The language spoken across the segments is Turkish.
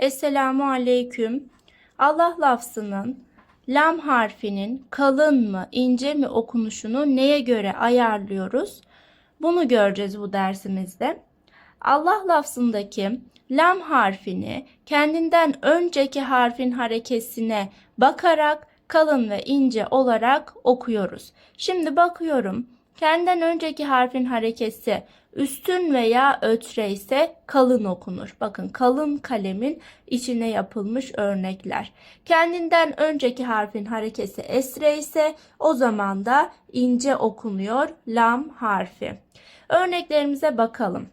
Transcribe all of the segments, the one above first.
Esselamu Aleyküm. Allah lafzının lam harfinin kalın mı, ince mi okunuşunu neye göre ayarlıyoruz? Bunu göreceğiz bu dersimizde. Allah lafzındaki lam harfini kendinden önceki harfin harekesine bakarak kalın ve ince olarak okuyoruz. Şimdi bakıyorum. Kendinden önceki harfin harekesi üstün veya ötre ise kalın okunur. Bakın kalın kalemin içine yapılmış örnekler. Kendinden önceki harfin harekesi esre ise o zaman da ince okunuyor lam harfi. Örneklerimize bakalım.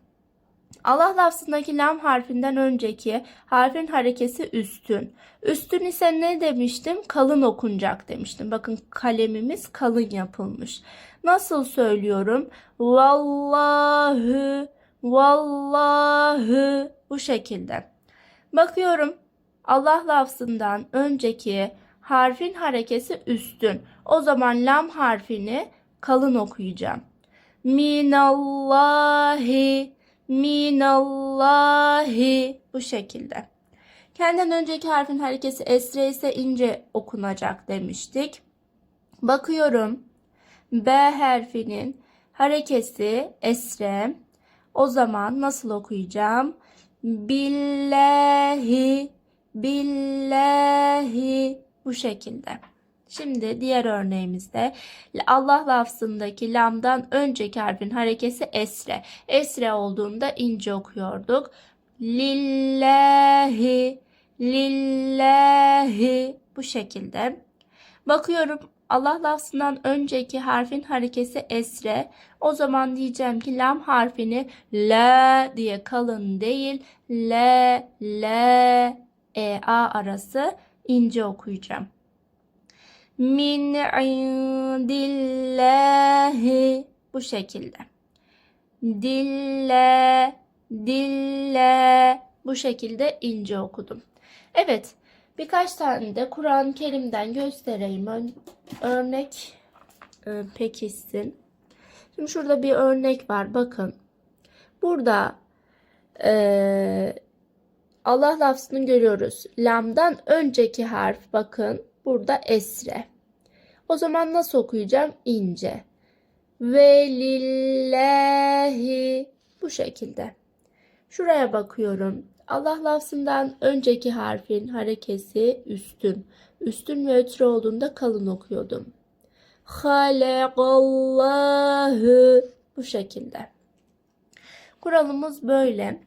Allah lafzındaki lam harfinden önceki harfin harekesi üstün. Üstün ise ne demiştim? Kalın okunacak demiştim. Bakın kalemimiz kalın yapılmış. Nasıl söylüyorum? Vallahu, vallahu bu şekilde. Bakıyorum Allah lafzından önceki harfin harekesi üstün. O zaman lam harfini kalın okuyacağım. Minallahi minallahi bu şekilde. Kendinden önceki harfin harekesi esre ise ince okunacak demiştik. Bakıyorum. B harfinin harekesi esre. O zaman nasıl okuyacağım? Billahi billahi bu şekilde. Şimdi diğer örneğimizde Allah lafzındaki lamdan önceki harfin harekesi esre. Esre olduğunda ince okuyorduk. Lillahi, lillahi bu şekilde. Bakıyorum Allah lafzından önceki harfin harekesi esre. O zaman diyeceğim ki lam harfini la diye kalın değil, le, le, e, a arası ince okuyacağım min indillahi bu şekilde. Dille, dille bu şekilde ince okudum. Evet, birkaç tane de Kur'an-ı Kerim'den göstereyim. Ön- örnek e, pekişsin. Şimdi şurada bir örnek var. Bakın. Burada e, Allah lafzını görüyoruz. Lam'dan önceki harf bakın burada esre. O zaman nasıl okuyacağım? İnce. Ve lillahi bu şekilde. Şuraya bakıyorum. Allah lafzından önceki harfin harekesi üstün. Üstün ve ötre olduğunda kalın okuyordum. Halakallahu bu şekilde. Kuralımız böyle.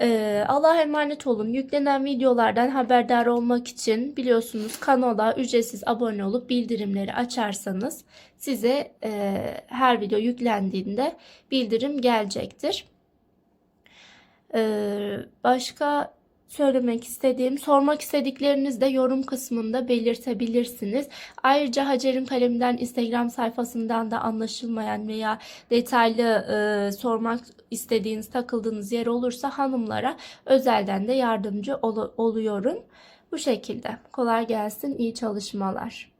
Ee, Allah'a emanet olun. Yüklenen videolardan haberdar olmak için biliyorsunuz kanala ücretsiz abone olup bildirimleri açarsanız size e, her video yüklendiğinde bildirim gelecektir. Ee, başka söylemek istediğim, sormak istedikleriniz de yorum kısmında belirtebilirsiniz. Ayrıca Hacer'in kaleminden Instagram sayfasından da anlaşılmayan veya detaylı e, sormak istediğiniz, takıldığınız yer olursa hanımlara özelden de yardımcı ol- oluyorum. Bu şekilde. Kolay gelsin, iyi çalışmalar.